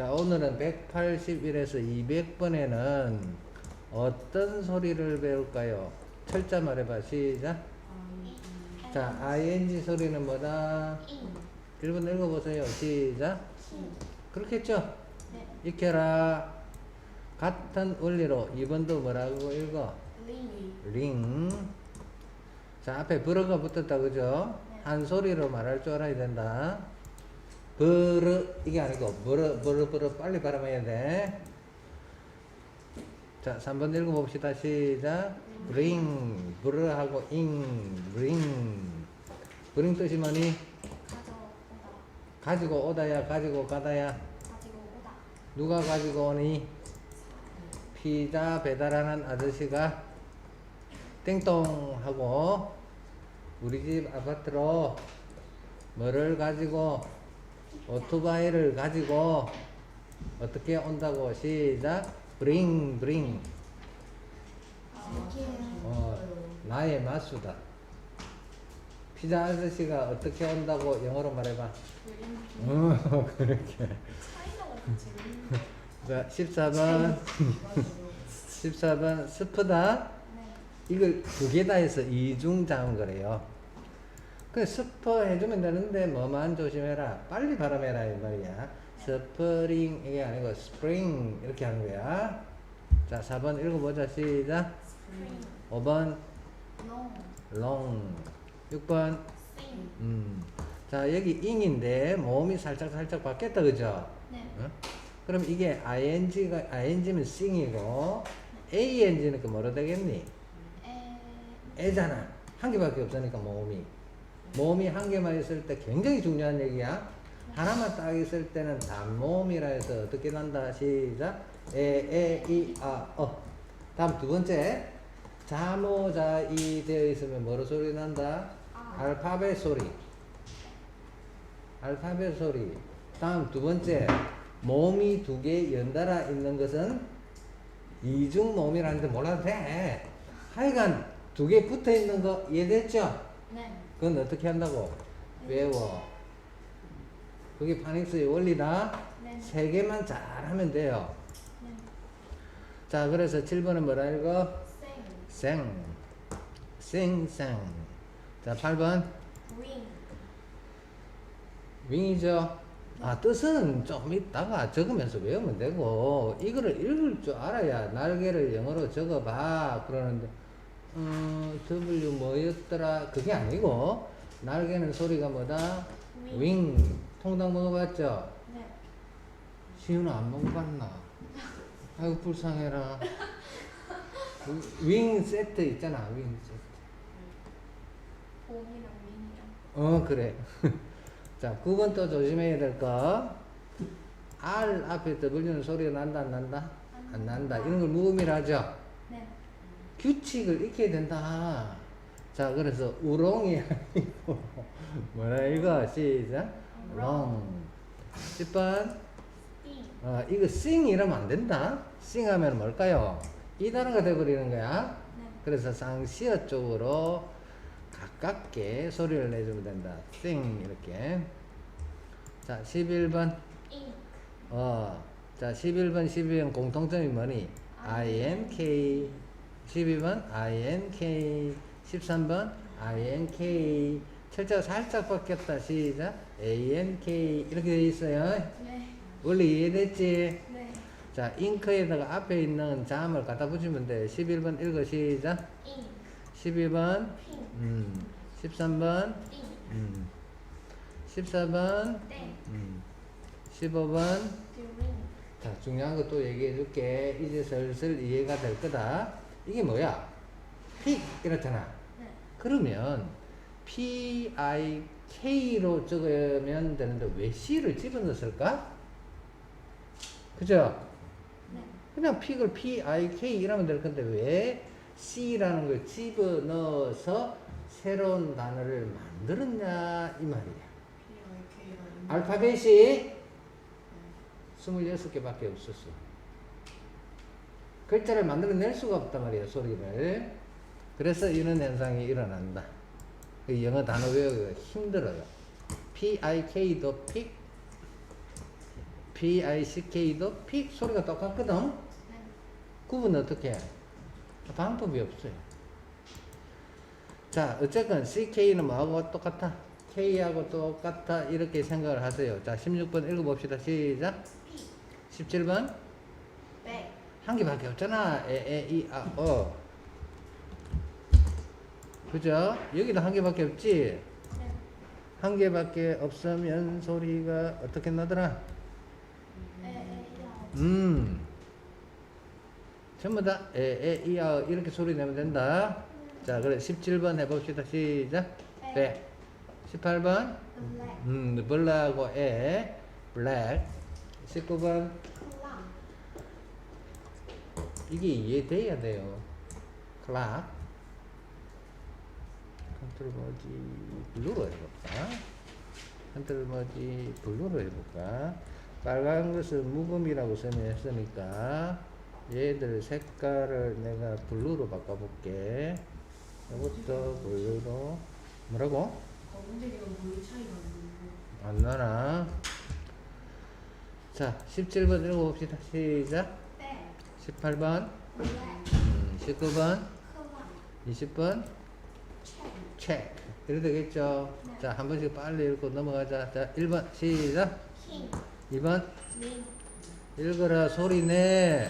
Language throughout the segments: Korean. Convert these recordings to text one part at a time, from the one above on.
자, 오늘은 181에서 200번에는 어떤 소리를 배울까요? 철자 말해봐. 시작. 자, ing 소리는 뭐다? 1번 읽어보세요. 시작. 그렇겠죠? 네. 익혀라. 같은 원리로 2번도 뭐라고 읽어? 링. 링. 자, 앞에 불어가 붙었다, 그죠? 네. 한 소리로 말할 줄 알아야 된다. 버르, 이게 아니고, 버르, 버르, 버르, 빨리 발음해야 돼. 자, 3번 읽어봅시다. 시작. 링, 버르하고 잉, 링. 브링 뜻이 뭐니? 가지고 오다야, 가지고 가다야. 누가 가지고 오니? 피자 배달하는 아저씨가 땡똥 하고 우리 집 아파트로 뭐를 가지고 오토바이를 가지고 어떻게 온다고 시작 브링 브링 어, 나의 마수다 피자 아저씨가 어떻게 온다고 영어로 말해봐 어 그렇게. 자 14번 14번 스프다 네. 이걸 두 개 다 해서 이중 잡은 거래요. 그 스퍼 해주면 되는데 뭐만 조심해라. 빨리 발음해라 이 말이야. 스프링 이게 아니고 스프링 이렇게 하는 거야. 자 4번 읽어보자 시작. 스프링. 5번 롱. long 6번 싱. 음. 자 여기 ing인데 모음이 살짝 살짝 바뀌었다 그죠? 네. 어? 그럼 이게 ing가 ing면 sing이고 ang는 그 뭐로 되겠니? 에. 애잖아. 한 개밖에 없으니까 모음이. 모음이 한 개만 있을 때 굉장히 중요한 얘기야. 하나만 딱 있을 때는 단모음이라 해서 어떻게 난다. 시작. 에, 에, 이, 아, 어. 다음 두 번째. 자모자이 되어 있으면 뭐로 소리 난다? 아. 알파벳 소리. 알파벳 소리. 다음 두 번째. 모음이 두 개 연달아 있는 것은 이중 모음이라는데 몰라도 돼. 하여간 두 개 붙어 있는 거 이해됐죠? 네. 그건 어떻게 한다고? 외워. 그게 파닉스의 원리다. 네. 세 개만 잘하면 돼요. 네. 자, 그래서 7번은 뭐라 읽어? 생. 생. 생, 생. 자, 8번. 윙. 윙이죠. 아, 뜻은 좀 이따가 적으면서 외우면 되고, 이거를 읽을 줄 알아야 날개를 영어로 적어봐. 그러는데, 음, W 뭐였더라? 그게 아니고, 날개는 소리가 뭐다? 윙. 윙. 통닭 먹어봤죠? 네. 시윤아 안 먹어봤나? 아이고, 불쌍해라. 윙 세트 있잖아, 윙 세트. 봄이랑 윙이랑. 어 그래 자 9번 또 조심해야 될 거 R 앞에 W는 소리가 난다 안 난다? 안 난다 이런 걸 무음이라 하죠 네. 규칙을 익혀야 된다 자 그래서 우롱이 아니고 뭐라 이거 시작 롱 10번 띵. 어, 이거 sing 이러면 안 된다 sing 하면 뭘까요? 이 단어가 돼버리는 거야 네. 그래서 쌍시어 쪽으로 가깝게 소리를 내주면 된다. sing 이렇게. 자, 11번. 잉. 어. 자, 11번, 12번 공통점이 뭐니? INK. 12번 INK. 13번 INK. 철자가 살짝 바뀌었다. 시작. ANK. 이렇게 돼 있어요. 네. 원리 이해됐지? 네. 자, 잉크에다가 앞에 있는 잠을 갖다 붙이면 돼. 11번 읽어 시작. 잉. 12번 핑. 음, 13번, 띵. 음, 14번, 땡. 음, 15번. 듀링. 자, 중요한 거 또 얘기해 줄게. 이제 슬슬 이해가 될 거다. 이게 뭐야? 픽 이렇잖아. 네. 그러면 P-I-K로 적으면 되는데 왜 C를 집어넣었을까? 그죠? 네. 그냥 픽을 P-I-K 이라면 될 건데 왜 C라는 걸 집어넣어서 새로운 단어를 만들었냐 이 말이야. 알파벳이 26개밖에 없었어. 글자를 만들어낼 수가 없단 말이야, 소리를. 그래서 이런 현상이 일어난다. 그 영어 단어 외우기가 힘들어요. P-I-K도 픽, P-I-C-K도 픽 소리가 똑같거든. 네. 구분 어떻게 해? 방법이 없어요. 자, 어쨌건 CK는 뭐하고 똑같아? K하고 똑같아. 이렇게 생각을 하세요. 자, 16번 읽어봅시다. 시작. P. 17번. 백. 한 개밖에 없잖아. 에, 에, 이, 아, 어. 그죠? 여기도 한 개밖에 없지? 네. 한 개밖에 없으면 소리가 어떻게 나더라? 에, 에, 야. 음. 전부 다 에, 에, 이, 아 이렇게 소리 내면 된다. 자, 그래 17번 해봅시다. 시작. 네. 18번. 블랙. 음, 블라하고 에, 블랙. 19번. 이게 이해돼야 돼요. 클락. 컨트롤 뭐지? 블루로 해볼까? 컨트롤 뭐지? 블루로 해볼까? 빨간 것은 묵음이라고 설명했으니까 얘들 색깔을 내가 블루로 바꿔볼게. 이것도 블루로 뭐라고? 검은색이랑 블루 차이가 안 나나? 자, 17번 읽어봅시다. 시작. 백. 18번, 블랙. 음, 19번, 클락. 20번, 책. 체크. 이래 되겠죠? 네. 자, 한 번씩 빨리 읽고 넘어가자. 자, 1번, 시작. 킹. 2번, 민. 읽어라, 소리 내.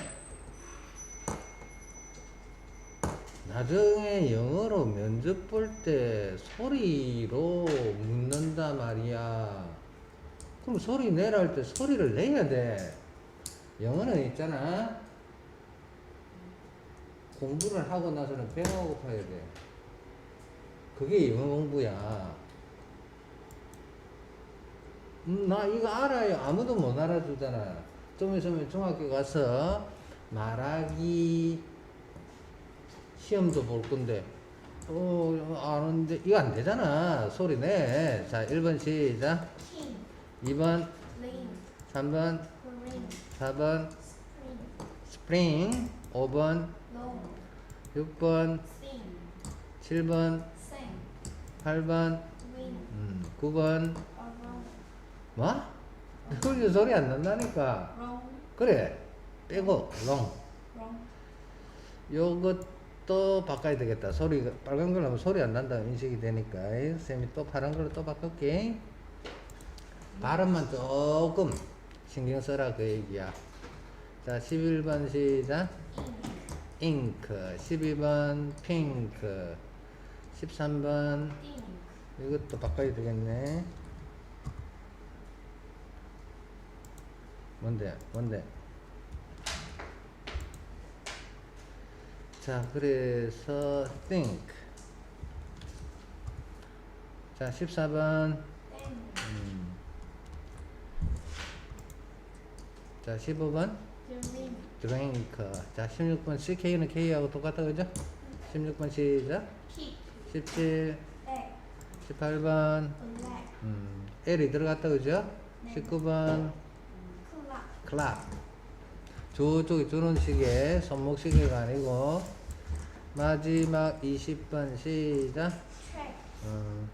나중에 영어로 면접 볼 때 소리로 묻는다 말이야. 그럼 소리 내라 할 때 소리를 내야 돼. 영어는 있잖아. 공부를 하고 나서는 배가 고파야 돼. 그게 영어 공부야. 음, 나 이거 알아요. 아무도 못 알아주잖아. 좀 있으면 중학교 가서 말하기 시험도 볼 건데, 어, 아는데, 이거 안 되잖아. 소리 내. 자, 1번 시작. 킹. 2번, 린. 3번, 그린. 4번, 스프링. 스프링. 5번, 롱. 6번, 싱. 7번, 생. 8번, 윈. 음, 9번. 어롱. 뭐? 소리, 소리 안 난다니까. 롱. 그래. 빼고, 롱. 롱. 요것도 바꿔야 되겠다. 소리가, 빨간 걸 하면 소리 안 난다 인식이 되니까. 쌤이 또 파란 걸로 또 바꿀게. 발음만 조금 신경 써라 그 얘기야. 자, 11번 시작. 잉. 잉크. 12번 핑크. 13번 띵. 이것도 바꿔야 되겠네. 뭔데? 뭔데? 자, 그래서 think. 자, 14번. 땡. 음. 자, 15번. 드림. drink. 자, 16번 CK는 K하고 똑같다 그죠? 16번 시작. 킥. 17, 백. 18번. 블랙. 음, L이 들어갔다 그죠? 네. 19번 클락. 클락 저쪽에 저런 시계 손목 시계가 아니고 마지막 20번 시작 트랙. 어,